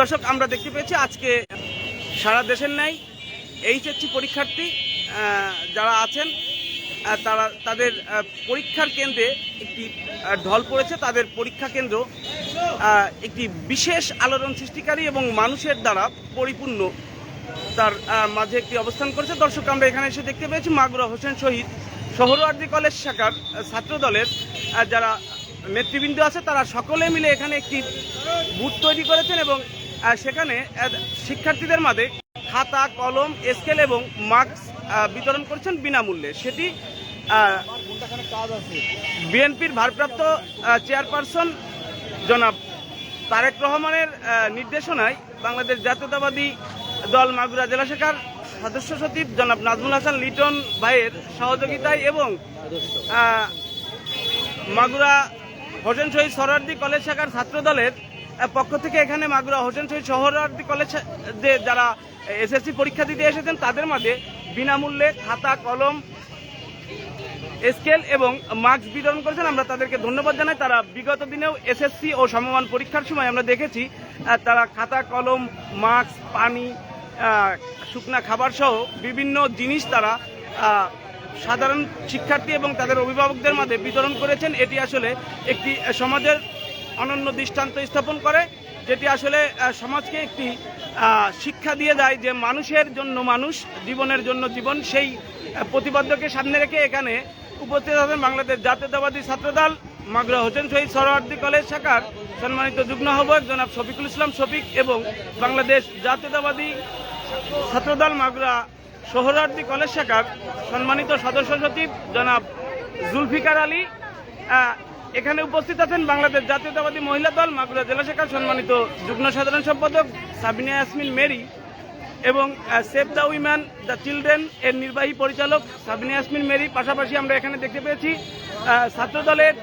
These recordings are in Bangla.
দর্শক, আমরা দেখতে পেয়েছি আজকে সারা দেশের ন্যায় এইচএসসি পরীক্ষার্থী যারা আছেন তারা তাদের পরীক্ষার কেন্দ্রে একটি ঢল পড়েছে। তাদের পরীক্ষা কেন্দ্র একটি বিশেষ আলোড়ন সৃষ্টিকারী এবং মানুষের দ্বারা পরিপূর্ণ তার মাঝে একটি অবস্থান করেছে। দর্শক, আমরা এখানে এসে দেখতে পেয়েছি মাগুরা হোসেন শহীদ শহরওয়ার্দী কলেজ শাখার ছাত্র দলের যারা নেতৃবৃন্দ আছে, তারা সকলে মিলে এখানে একটি বুথ তৈরি করেছেন এবং সেখানে শিক্ষার্থীদের মাঝে খাতা, কলম, স্কেল এবং মাস্ক বিতরণ করছেন বিনামূল্যে। সেটি বিএনপির ভারপ্রাপ্ত চেয়ারপারসন জনাব তারেক রহমানের নির্দেশনায় বাংলাদেশ জাতীয়তাবাদী দল মাগুরা জেলা শাখার সদস্য সচিব জনাব নাজমুল হাসান লিটন ভাইয়ের সহযোগিতায় এবং মাগুরা হোসেন শহীদ সরওয়ার্দী কলেজ শাখার ছাত্র দলের পক্ষ থেকে এখানে মাগুরা হোসেন শহীদ সহরার্দী কলেজ যে যারা এসএসসি পরীক্ষা দিতে এসেছেন, তাদের মাঝে বিনামূল্যে খাতা, কলম, স্কেল এবং মাস্ক বিতরণ করেছেন। আমরা তাদেরকে ধন্যবাদ জানাই। তারা বিগত দিনেও এসএসসি ও সমমান পরীক্ষার সময় আমরা দেখেছি তারা খাতা, কলম মাস্ক পানি শুকনা খাবার সহ বিভিন্ন জিনিস তারা সাধারণ শিক্ষার্থী এবং তাদের অভিভাবকদের মাঝে বিতরণ করেছেন। এটি আসলে একটি সমাজের অনন্য দৃষ্টান্ত স্থাপন করে, যেটি আসলে সমাজকে একটি শিক্ষা দিয়ে যায় যে মানুষের জন্য মানুষ, জীবনের জন্য জীবন, সেই প্রতিপাদ্যকে সামনে রেখে এখানে উপস্থিত আছেন বাংলাদেশ জাতীয়তাবাদী ছাত্রদল, মাগরা হোসেন শহীদ সরওয়ার্দী কলেজ শাখার সম্মানিত যুগ্ম আহ্বায়ক জনাব শফিকুল ইসলাম শফিক এবং বাংলাদেশ জাতীয়তাবাদী ছাত্রদল মাগরা সোহরার্দী কলেজ শাখার সম্মানিত সদস্য সচিব জনাব জুলফিকার আলী এখানে উপস্থিত আছেন বাংলাদেশ জাতীয়তাবাদী মহিলা দল, মাগুরা জেলা শাখার সম্মানিত যুগ্ম সাধারণ সম্পাদক সাবিনা ইয়াসমিন মেরি এবং save the woman, the children এর নির্বাহী পরিচালক সাবিনা ইয়াসমিন মেরি। পাশাপাশি আমরা এখানে দেখতে পেয়েছি ছাত্র দলের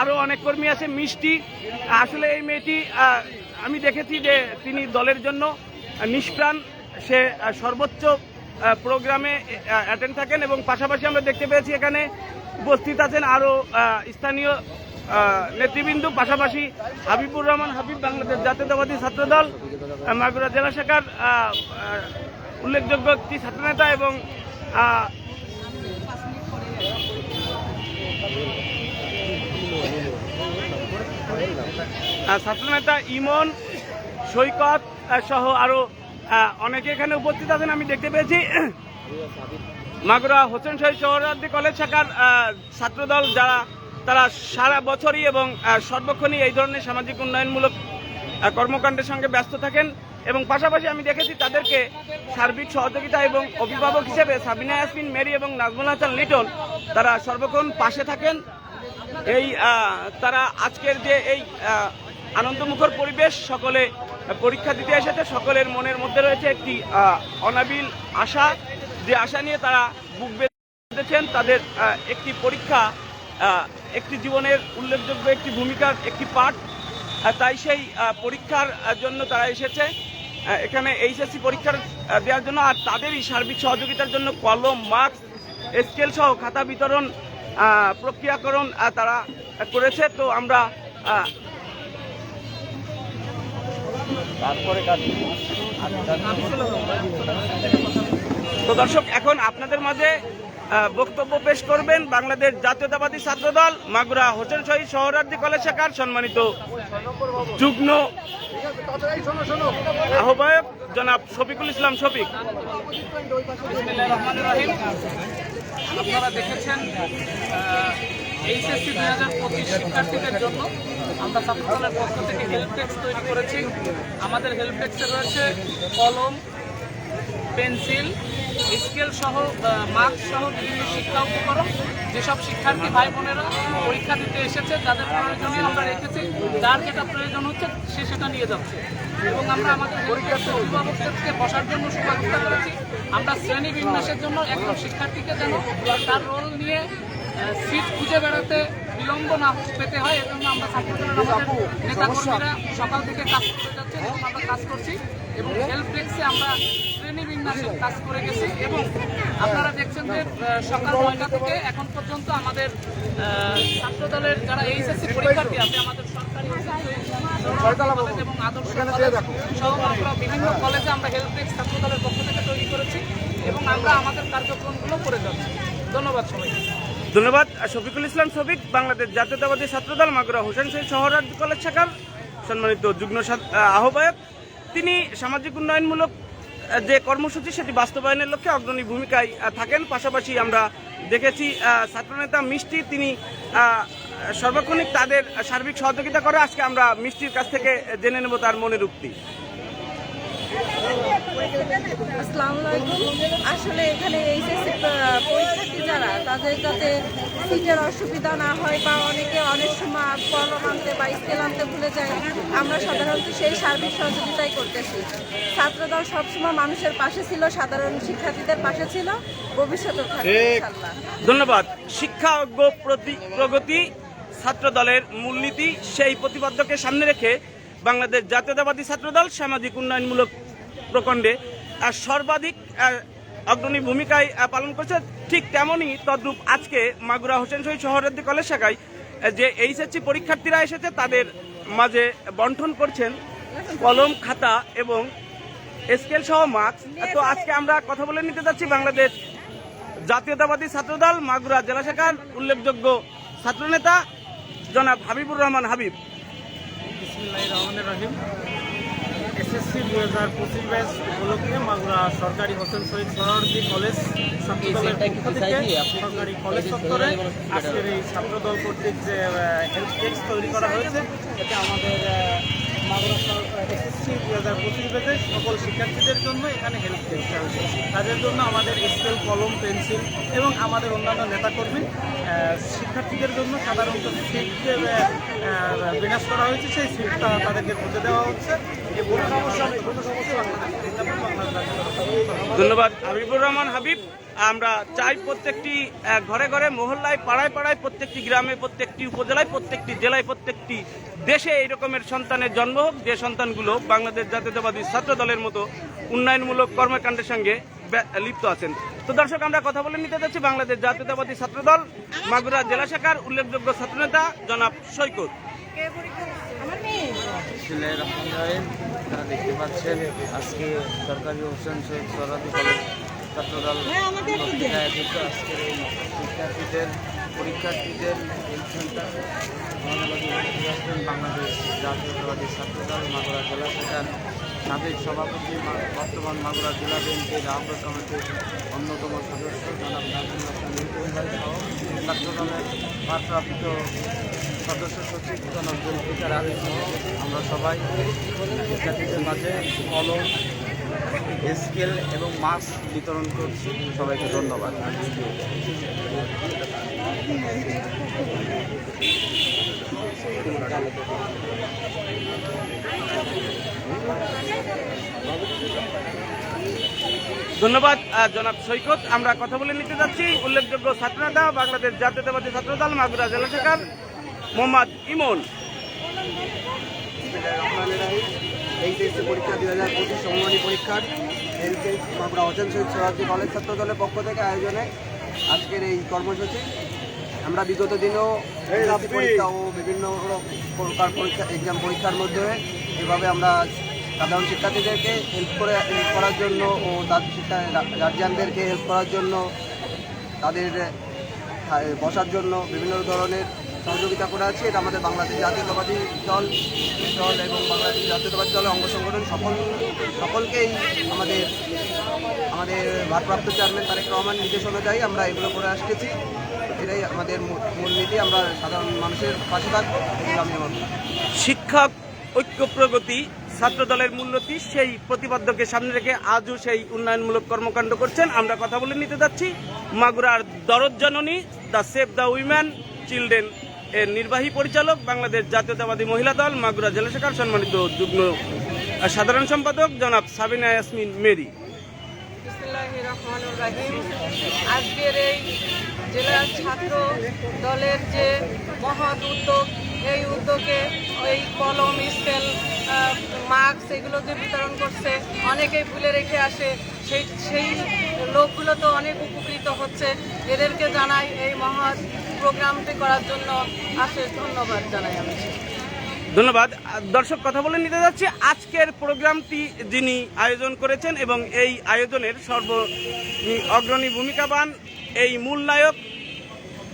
আরও অনেক কর্মী আছে, মিষ্টি। আসলে এই মেয়েটি আমি দেখেছি যে তিনি দলের জন্য নিষ্প্রাণ। সে সর্বোচ্চ প্রোগ্রামে অ্যাটেন্ড থাকেন এবং পাশাপাশি আমরা দেখতে পেয়েছি এখানে উপস্থিত আছেন আরও স্থানীয় নেতৃবৃন্দ, পাশাপাশি হাবিবুর রহমান হাবিব, বাংলাদেশ জাতীয়তাবাদী ছাত্রদল মাগুরা জেলা শাখার উল্লেখযোগ্য একটি ছাত্রনেতা এবং ছাত্রনেতা ইমন, সৈকত সহ আরও অনেকে এখানে উপস্থিত আছেন, আমি দেখতে পেয়েছি। মাগুরা হোসেন শহীদ সোহরাওয়ার্দী কলেজ শাখার ছাত্রদল যারা তারা সারা বছরই এবং সর্বক্ষণই এই ধরনের সামাজিক উন্নয়নমূলক কর্মকাণ্ডের সঙ্গে ব্যস্ত থাকেন এবং পাশাপাশি আমি দেখেছি তাদেরকে সার্বিক সহযোগিতা এবং অভিভাবক হিসেবে সাবিনা ইয়াসমিন, মেরি এবং নাজমুল হাসান লিটন তারা সর্বক্ষণ পাশে থাকেন। এই তারা আজকের যে এই আনন্দমুখর পরিবেশ সকলে পরীক্ষা দিতে এসেছে। সকলের মনের মধ্যে রয়েছে একটি অনাবিল আশা। যে আশা নিয়ে তারা বুক বেঁধেছেন, তাদের একটি পরীক্ষা একটি জীবনের উল্লেখযোগ্য একটি ভূমিকার একটি পাঠ তাই সেই পরীক্ষার জন্য তারা এসেছে। এখানে এইচএসসি পরীক্ষার দেওয়ার জন্য আর তাদেরই সার্বিক সহযোগিতার জন্য কলম মাস্ক স্কেল সহ খাতা বিতরণ প্রক্রিয়াকরণ তারা করেছে। তো আমরা তো দর্শক এখন আপনাদের মাঝে বক্তব্য পেশ করবেন বাংলাদেশ জাতীয়তাবাদী ছাত্রদল, মাগুরা হোসেন শহীদ শহরার্দী কলেজ শাখার সম্মানিত যুগ্ম আহ্বায়ক জনাব শফিকুল ইসলাম শফিক। আপনারা দেখেছেন এইচএসসি দুই হাজার পঁচিশ শিক্ষার্থীদের জন্য আমরা ছাত্রদলের পক্ষ থেকে হেল্প ডেস্ক তৈরি করেছি। আমাদের হেল্প ডেস্কে রয়েছে কলম, পেন্সিল স্কেল সহ মার্কস সহ বিভিন্ন শিক্ষা উপকরণ, যেসব শিক্ষার্থী ভাই বোনেরা পরীক্ষা দিতে এসেছে, যাদের প্রয়োজনীয় আমরা রেখেছি, যার যেটা প্রয়োজন হচ্ছে, সে সেটা নিয়ে যাচ্ছে। এবং আমরা আমাদের পরীক্ষার্থী অভিভাবকদেরকে বসার জন্য সুব্যবস্থা করেছি। আমরা শ্রেণি বিন্যাসের জন্য একজন শিক্ষার্থীকে যেন তার রোল নিয়ে সিট খুঁজে বেড়াতে বিলম্ব না পেতে হয়, এজন্য আমরা ছাত্রদলের আমাদের নেতাকর্মীরা সকাল থেকে কাজ করে যাচ্ছে এবং আমরা কাজ করছি। এবং হেল্প ডেস্কে আমরা শ্রেণি বিন্যাসের কাজ করে গেছি এবং আপনারা দেখছেন যে সকাল নয়টা থেকে এখন পর্যন্ত আমাদের ছাত্রদলের যারা এইচএসসি পরীক্ষার্থী আছে আমাদের সরকারি সরকারি কলেজ এবং আদর্শ কলেজ সহ আমরা বিভিন্ন কলেজে আমরা হেল্প ডেস্ক ছাত্র দলের পক্ষ থেকে তৈরি করেছি এবং আমরা আমাদের কার্যক্রমগুলো করে যাচ্ছি। ধন্যবাদ সবাইকে। ধন্যবাদ। শফিকুল ইসলাম শফিক বাংলাদেশ জাতীয়তাবাদী ছাত্রদল মাগুরা হোসেন শহীদ শহরার্থী কলেজ শাখার সম্মানিত যুগ্ম আহ্বায়ক। তিনি সামাজিক উন্নয়নমূলক যে কর্মসূচি সেটি বাস্তবায়নের লক্ষ্যে অগ্রণী ভূমিকায় থাকেন। পাশাপাশি আমরা দেখেছি ছাত্রনেতা মিষ্টি, তিনি সর্বক্ষণিক তাদের সার্বিক সহযোগিতা করে। আজকে আমরা মিষ্টির কাছ থেকে জেনে নেব তার মনের উক্তি। আসসালামু আলাইকুম। আসলে এখানে এইচএসসি পরীক্ষার্থী যারা তাদের যাতে সিটের অসুবিধা না হয় বা অনেকে অনেক সময় কলম আনতে বা স্কেল আনতে ভুলে যায় আমরা সাধারণত সেই সার্বিক সহযোগিতাই করতেছি। ছাত্রদল সবসময় মানুষের পাশে ছিল সাধারণ শিক্ষার্থীদের পাশে ছিল ভবিষ্যতে থাকবে ধন্যবাদ। শিক্ষা প্রগতি ছাত্র দলের মূলনীতি সেই প্রতিপাদ্যকে সামনে রেখে বাংলাদেশ জাতীয়তাবাদী ছাত্রদল সামাজিক উন্নয়নমূলক প্রকণ্ডে সর্বাধিক অগ্রণী ভূমিকায় পালন করছে। ঠিক তেমনই তদ্রূপ আজকে মাগুরা হোসেন শহীদ শহরার্থী কলেজ শাখায় যে এইচএসসি পরীক্ষার্থীরা এসেছে, তাদের মাঝে বন্টন করছেন কলম, খাতা এবং স্কেল সহ মার্কস। তো আজকে আমরা কথা বলে নিতে যাচ্ছি বাংলাদেশ জাতীয়তাবাদী ছাত্রদল, মাগুরা জেলা শাখার উল্লেখযোগ্য ছাত্রনেতা জনাব হাবিবুর রহমান হাবিব। রহমানির রহিম। এসএসসি দুই হাজার পঁচিশ ব্যাচ উপলক্ষে মাগুরা সরকারি হোসেন শহীদ সরারদি কলেজ ছাত্রদলের পক্ষ থেকে সরকারি কলেজ চত্বরে আজকের এই ছাত্রদল কর্তৃক যে হেল্প ডেস্ক তৈরি করা হয়েছে এতে আমাদের মাগুরা এসএসসি দুই হাজার পঁচিশ ব্যাচের সকল শিক্ষার্থীদের জন্য এখানে হেল্প ডেস্ক হয়েছে তাদের জন্য আমাদের স্কেল কলম পেন্সিল এবং আমাদের অন্যান্য নেতাকর্মী শিক্ষার্থীদের জন্য সাধারণত সিট বিন্যাস করা হয়েছে। সেই সিটটা তাদেরকে খুঁজে দেওয়া হচ্ছে। ধন্যবাদ, হাবিবুর রহমান হাবিব। আমরা চাই প্রত্যেকটি ঘরে ঘরে, মহল্লায়, পাড়ায় পাড়ায় প্রত্যেকটি গ্রামে, প্রত্যেকটি উপজেলায়, প্রত্যেকটি জেলায়, প্রত্যেকটি দেশে এই রকমের সন্তানের জন্ম হোক, যে সন্তানগুলো বাংলাদেশ জাতীয়তাবাদী ছাত্র দলের মতো উন্নয়নমূলক কর্মকাণ্ডের সঙ্গে লিপ্ত আছেন। তো দর্শক, আমরা কথা বলে নিতে যাচ্ছি বাংলাদেশ জাতীয়তাবাদী ছাত্রদল মাগুরা জেলা শাখার উল্লেখযোগ্য ছাত্রনেতা জনাব সৈকত। বিসমিল্লাহির রহমানির রহিম আপনারা দেখতে পাচ্ছেন আজকে সরকারি হোসেন শহীদ সরাদি কলেজ ছাত্রদল আয়োজিত আজকের এই শিক্ষার্থীদের পরীক্ষার্থীদের সেন্টার বাংলাদেশ জাতীয়তাবাদী ছাত্রদল মাগুরা জেলা শাখার সাবেক সভাপতি বর্তমান মাগুরা জেলা বিএনপির আহ্বায়ক কমিটির অন্যতম সদস্য জনাব নাজমুল হাসান সহ ছাত্রদলের ভারপ্রাপ্ত সদস্য সচিব আলী সহ আমরা সবাই শিক্ষার্থীদের মাঝে কলম, স্কেল এবং মাস্ক বিতরণ করছি। সবাইকে ধন্যবাদ। ধন্যবাদ জনাব সৈকত। আমরা কথা বলে নিতে যাচ্ছি। উল্লেখযোগ্য ছাত্রনেতা, বাংলাদেশ জাতীয়তাবাদী ছাত্রদল, মাগুরা জেলা শাখার মোহাম্মদ ইমন। এইচএসসি পরীক্ষা দুই হাজার পঁচিশ সমমানী পরীক্ষার এইচএস আমরা হোসেন শহীদ সোহাজি কলেজ ছাত্র দলের পক্ষ থেকে আয়োজনে আজকের এই কর্মসূচি। আমরা বিগত দিনেও পরীক্ষা ও বিভিন্ন প্রকার পরীক্ষা এক্সাম পরীক্ষার মধ্যে এভাবে আমরা সাধারণ শিক্ষার্থীদেরকে হেল্প করে হেল্প করার জন্য ও তাদের শিক্ষা গার্জিয়ানদেরকে হেল্প করার জন্য তাদের বসার জন্য বিভিন্ন ধরনের সহযোগিতা করে আছে। এটা আমাদের বাংলাদেশ জাতীয়তাবাদী দল দল এবং বাংলাদেশ জাতীয়তাবাদী দলের অঙ্গ সংগঠন সকল, সকলকেই আমাদের আমাদের ভারপ্রাপ্ত চেয়ারম্যান তারেক রহমান নির্দেশ অনুযায়ী আমরা এগুলো করে আসতেছি। এটাই আমাদের মূল- মূলনীতি আমরা সাধারণ মানুষের পাশে থাকব। আমার ঐক্য, প্রগতি, ছাত্র দলের মূল্যতি সেই প্রতিপাদ্যকে সামনে রেখে আজও সেই উন্নয়নমূলক কর্মকাণ্ড করছেন। আমরা কথা বলে নিতে যাচ্ছি। মাগুরার দরদ জননী, the save the women children এর নির্বাহী পরিচালক বাংলাদেশ জাতীয়তাবাদী মহিলা দল মাগুরা জেলা শাখার সম্মানিত যুগ্ম সাধারণ সম্পাদক জনাব সাবিনা ইয়াসমিন মেরি। আজকের এই জেলা ছাত্র দলের যে মহৎ উদ্যোগ, এই উদ্যোগে এই কলম, স্কেল মাস্ক এগুলো যে বিতরণ করছে, অনেকেই ভুলে রেখে আসে। সেই সেই লোকগুলো তো অনেক উপকৃত হচ্ছে। এদেরকে জানাই এই মহৎ প্রোগ্রামটি করার জন্য আসে ধন্যবাদ জানাই আমি। ধন্যবাদ। দর্শক কথা বলে নিতে যাচ্ছি আজকের প্রোগ্রামটি যিনি আয়োজন করেছেন এবং এই আয়োজনের সর্ব অগ্রণী ভূমিকাবান এই মূল নায়ক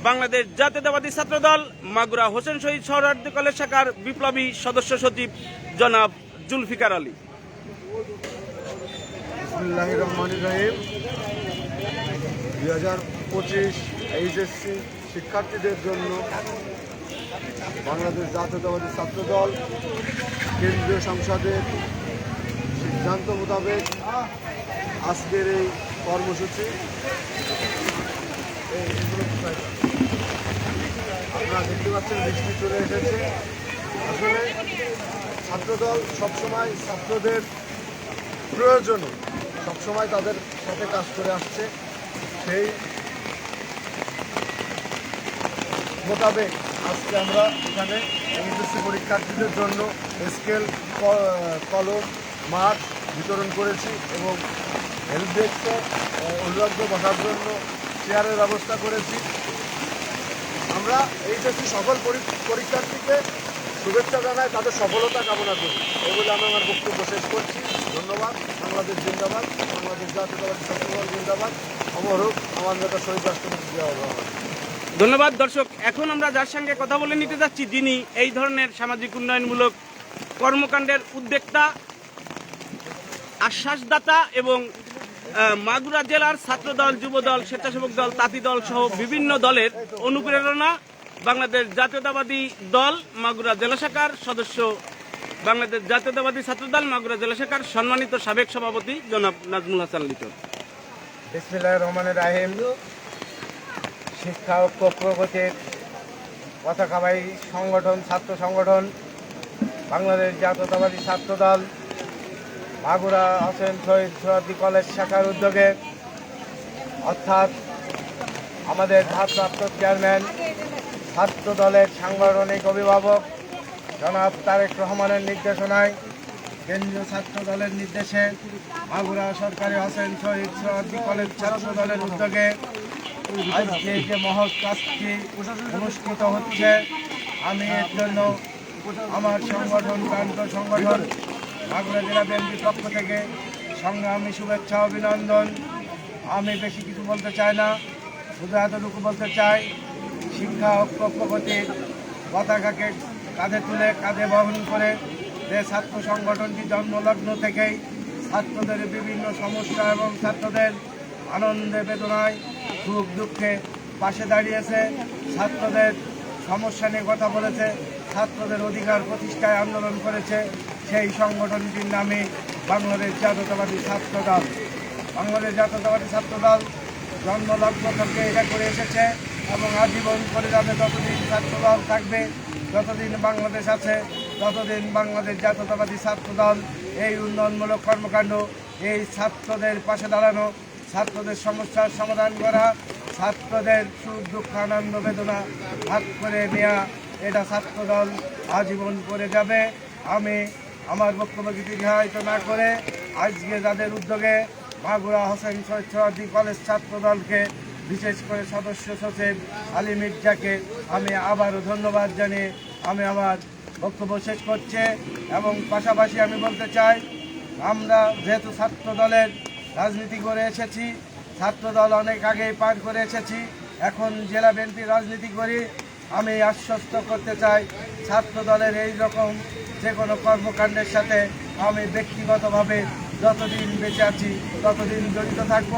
বাংলাদেশ জাতীয়তাবাদী ছাত্রদল মাগুরা হোসেন শহীদ সৌরার্দি কলেজ শাখার বিপ্লবী সদস্য সচিব জনাব জুলফিকার আলী। বিসমুল্লাহ রহমান রহিম। দুই হাজার পঁচিশ এইচএসসি শিক্ষার্থীদের জন্য বাংলাদেশ জাতীয়তাবাদী ছাত্রদল, কেন্দ্রীয় সংসদের সিদ্ধান্ত মোতাবেক আজকের এই কর্মসূচি? আপনারা দেখতে পাচ্ছেন, বৃষ্টি চলে এসেছে। আসলে ছাত্রদল সবসময় ছাত্রদের প্রয়োজনে, সবসময় তাদের সাথে কাজ করে আসছে। সেই মোতাবেক আজকে আমরা এখানে এইচএসসি পরীক্ষার্থীদের জন্য স্কেল কলম মাঠ বিতরণ করেছি এবং হেল্প ডেস্কে অভিভাবক বসার জন্য চেয়ারের ব্যবস্থা করেছি। আমরা এইচএসসি সকল পরী- পরীক্ষার্থীকে শুভেচ্ছা জানাই, তাদের সফলতা কামনা করি। এই বলে আমি আমার বক্তব্য শেষ করছি। ধন্যবাদ। বাংলাদেশ জিন্দাবাদ। বাংলাদেশ জাতীয়তাবাদী ছাত্রদল জিন্দাবাদ। অমর আমার নেতা শহীদ রাষ্ট্রপতি জিয়া ধন্যবাদ, দর্শক। এখন আমরা যার সঙ্গে কথা বলে নিতে যাচ্ছি, যিনি এই ধরনের সামাজিক উন্নয়নমূলক কর্মকাণ্ডের উদ্যোক্তা, আশ্বাসদাতা এবং মাগুরা জেলার ছাত্রদল, যুবদল, স্বেচ্ছাসেবক দল, তাঁতি দল সহ বিভিন্ন দলের অনুপ্রেরণা বাংলাদেশ জাতীয়তাবাদী দল মাগুরা জেলা শাখার সদস্য বাংলাদেশ জাতীয়তাবাদী ছাত্রদল মাগুরা জেলা শাখার সম্মানিত সাবেক সভাপতি জনাব নাজমুল হাসান লিটন। রহমানের রাহিম। শিক্ষা ঐক্য প্রগতির পতাকাবাহী সংগঠন, ছাত্র সংগঠন, বাংলাদেশ জাতীয়তাবাদী ছাত্রদল মাগুরা হোসেন শহীদ সোহাদি কলেজ শাখার উদ্যোগে, অর্থাৎ আমাদের ভারপ্রাপ্ত চেয়ারম্যান, ছাত্র দলের সাংগঠনিক অভিভাবক জনাব তারেক রহমানের নির্দেশনায় কেন্দ্রীয় ছাত্র দলের নির্দেশে মাগুরা সরকারি হোসেন শহীদ সোহাদি কলেজ ছাত্র দলের উদ্যোগে আজকে যে মহৎ কাজটি অনুষ্ঠিত হচ্ছে, আমি এর জন্য আমার সংগঠন, প্রান্ত সংগঠন মাগুরা জেলা বিএনপির পক্ষ থেকে সংগ্রামী শুভেচ্ছা, অভিনন্দন। আমি বেশি কিছু বলতে চাই না, শুধু এতটুকু বলতে চাই, শিক্ষা ঐক্য প্রগতির পতাকাকে কাঁধে তুলে, কাঁধে বহন করে যে ছাত্র সংগঠনটি জন্মলগ্ন থেকেই ছাত্রদের বিভিন্ন সমস্যা এবং ছাত্রদের আনন্দে, বেদনায় সুখ দুঃখে পাশে দাঁড়িয়েছে। ছাত্রদের সমস্যা নিয়ে কথা বলেছে। ছাত্রদের অধিকার প্রতিষ্ঠায় আন্দোলন করেছে। সেই সংগঠনটির নামে বাংলাদেশ জাতীয়তাবাদী ছাত্রদল বাংলাদেশ জাতীয়তাবাদী ছাত্রদল জন্মলগ্ন থেকে এটা করে এসেছে এবং আজীবন করে যাবে যতদিন ছাত্রদল থাকবে, যতদিন বাংলাদেশ আছে, ততদিন বাংলাদেশ জাতীয়তাবাদী ছাত্রদল এই উন্নয়নমূলক কর্মকাণ্ড এই ছাত্রদের পাশে দাঁড়ানো ছাত্রদের সমস্যার সমাধান করা, ছাত্রদের সুখ, দুঃখ, আনন্দ, বেদনা ভাগ করে নেওয়া এটা ছাত্রদল আজীবন করে যাবে। আমি আমার বক্তব্যকে দীর্ঘায়িত না করে, আজকে যাদের উদ্যোগে মাগুরা হোসেন সৈয়দি কলেজ ছাত্রদলকে বিশেষ করে সদস্য সচিব আলী মির্জাকে আমি আবারও ধন্যবাদ জানিয়ে আমি আমার বক্তব্য শেষ করছে। এবং পাশাপাশি আমি বলতে চাই, আমরা যেহেতু ছাত্র দলের রাজনীতি করে এসেছি ছাত্র দল অনেক আগেই পার করে এসেছি, এখন জেলা বিএনপির রাজনীতি করি, আমি আশ্বস্ত করতে চাই ছাত্র দলের এই রকম যে কোনো কর্মকাণ্ডের সাথে আমি ব্যক্তিগতভাবে যতদিন বেঁচে আছি, ততদিন জড়িত থাকব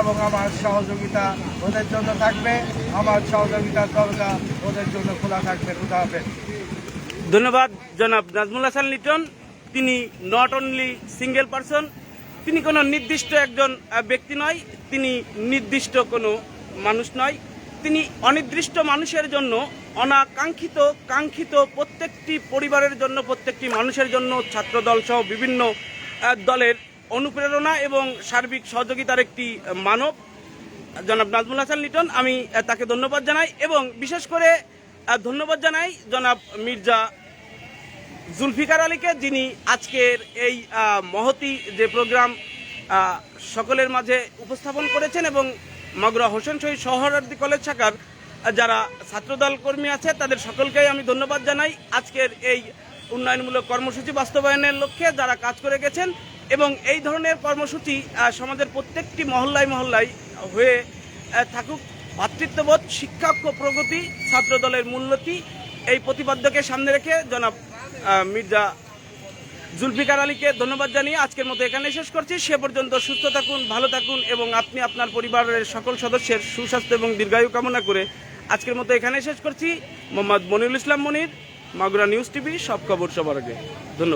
এবং আমার সহযোগিতা ওদের জন্য থাকবে, আমার সহযোগিতার দরজা ওদের জন্য খোলা থাকবে খুদা হবে। ধন্যবাদ জনাব নাজমুল হাসান লিটন, তিনি নট অনলি সিঙ্গেল পারসন তিনি কোনো নির্দিষ্ট একজন ব্যক্তি নয়, তিনি নির্দিষ্ট কোনো মানুষ নয়। তিনি অনির্দিষ্ট মানুষের জন্য, অনাকাঙ্ক্ষিত, কাঙ্ক্ষিত প্রত্যেকটি পরিবারের জন্য, প্রত্যেকটি মানুষের জন্য ছাত্রদল সহ বিভিন্ন দলের অনুপ্রেরণা এবং সার্বিক সহযোগিতার একটি মানব। জনাব নাজমুল হাসান লিটন, আমি তাকে ধন্যবাদ জানাই এবং বিশেষ করে ধন্যবাদ জানাই জনাব মির্জা জুলফিকার আলীকে, যিনি আজকের এই মহতি যে প্রোগ্রাম সকলের মাঝে উপস্থাপন করেছেন এবং মগরা হোসেন শহীদ সহরার্দি কলেজ শাখার যারা ছাত্রদল কর্মী আছে, তাদের সকলকেই আমি ধন্যবাদ জানাই। আজকের এই উন্নয়নমূলক কর্মসূচি বাস্তবায়নের লক্ষ্যে যারা কাজ করে গেছেন এবং এই ধরনের কর্মসূচি সমাজের প্রত্যেকটি মহল্লায় মহল্লায় হয়ে থাকুক। ভাতৃত্ববোধ, শিক্ষা ও প্রগতি ছাত্র দলের মূল্যতি এই প্রতিপাদ্যকে সামনে রেখে জনাব মির্জা জুলফিকার আলীকে ধন্যবাদ জানিয়ে আজকের মতো এখানে শেষ করছি। সে পর্যন্ত সুস্থ থাকুন, ভালো থাকুন এবং আপনি আপনার পরিবারের সকল সদস্যের সুস্বাস্থ্য এবং দীর্ঘায়ু কামনা করে আজকের মতো এখানে শেষ করছি। মোহাম্মদ মনিরুল ইসলাম মনির, মাগুরা নিউজ টিভি, সব খবর সবার আগে। ধন্যবাদ।